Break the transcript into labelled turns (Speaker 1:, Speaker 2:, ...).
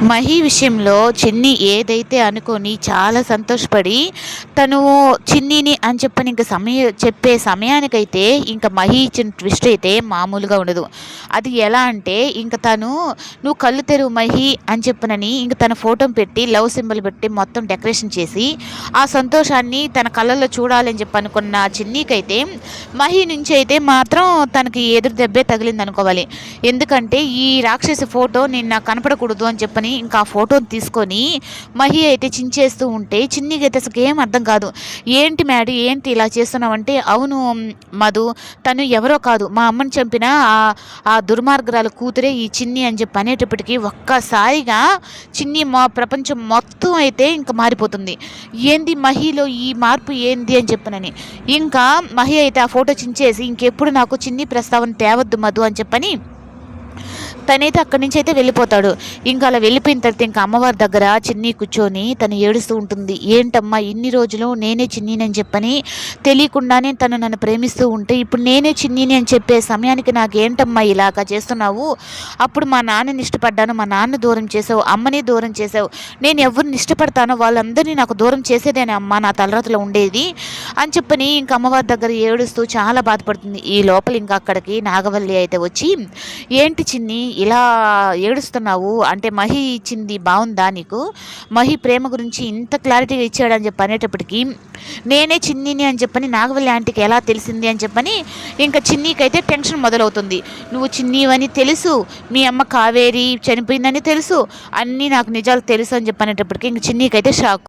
Speaker 1: మహి విషయంలో చిన్ని ఏదైతే అనుకొని చాలా సంతోషపడి తను చిన్నిని అని చెప్పని ఇంక సమయ చెప్పే సమయానికైతే ఇంకా మహి ఇచ్చిన ట్విస్ట్ అయితే మామూలుగా ఉండదు. అది ఎలా అంటే ఇంక తను నువ్వు కళ్ళు తెరువు మహి అని చెప్పనని ఇంక తన ఫోటో పెట్టి లవ్ సింబల్ పెట్టి మొత్తం డెకరేషన్ చేసి ఆ సంతోషాన్ని తన కళ్ళల్లో చూడాలని చెప్పి అనుకున్న చిన్నీకైతే మహి నుంచి అయితే మాత్రం తనకి ఎదురు దెబ్బే తగిలింది అనుకోవాలి ఎందుకంటే ఈ రాక్షసి ఫోటో నేను నాకు కనపడకూడదు అని చెప్పని ఇంకా ఆ ఫోటోని తీసుకొని మహి అయితే చించేస్తూ ఉంటే చిన్నికి అయితే అసలు ఏం అర్థం కాదు. ఏంటి మ్యాడీ ఏంటి ఇలా చేస్తున్నావంటే అవును మధు తను ఎవరో కాదు. మా అమ్మని చంపిన ఆ దుర్మార్గురాల కూతురే ఈ చిన్ని అని చెప్పి అనేటప్పటికీ ఒక్కసారిగా చిన్ని మా ప్రపంచం మొత్తం అయితే ఇంకా మారిపోతుంది. ఏంది మహిలో ఈ మార్పు ఏంది అని చెప్పనని. ఇంకా మహి అయితే ఆ ఫోటో చించేసి ఇంకెప్పుడు నాకు చిన్ని ప్రస్తావన తేవద్దు మధు అని చెప్పని తనైతే అక్కడి నుంచి అయితే వెళ్ళిపోతాడు. ఇంకా అలా వెళ్ళిపోయిన తర్వాత ఇంకా అమ్మవారి దగ్గర చిన్ని కూర్చొని తను ఏడుస్తూ ఉంటుంది. ఏంటమ్మా ఇన్ని రోజులు నేనే చిన్నీని అని చెప్పని తెలియకుండానే తను నన్ను ప్రేమిస్తూ ఉంటే ఇప్పుడు నేనే చిన్నీని అని చెప్పే సమయానికి నాకు ఏంటమ్మా ఇలాగా చేస్తున్నావు? అప్పుడు మా నాన్నని ఇష్టపడ్డాను మా నాన్న దూరం చేసావు అమ్మని దూరం చేసావు నేను ఎవరిని ఇష్టపడతానో వాళ్ళందరినీ నాకు దూరం చేసేదేనే అమ్మ నా తలరాతలో ఉండేది అని చెప్పని ఇంక అమ్మవారి దగ్గర ఏడుస్తూ చాలా బాధపడుతుంది. ఈ లోపల ఇంకా అక్కడికి నాగవల్లి అయితే వచ్చి ఏంటి చిన్ని ఇలా ఏడుస్తున్నావు? అంటే మహి ఇచ్చింది బాగుందా నీకు? మహి ప్రేమ గురించి ఇంత క్లారిటీగా ఇచ్చాడని చెప్పి అనేటప్పటికీ నేనే చిన్నీని అని చెప్పని నాగవల్లి ఆంటీకి ఎలా తెలిసింది అని చెప్పని ఇంకా చిన్నీకైతే టెన్షన్ మొదలవుతుంది. నువ్వు చిన్నీవని తెలుసు మీ అమ్మ కావేరి చనిపోయిందని తెలుసు అన్నీ నాకు నిజాలు తెలుసు అని చెప్పనేటప్పటికీ ఇంక చిన్నీకైతే షాక్.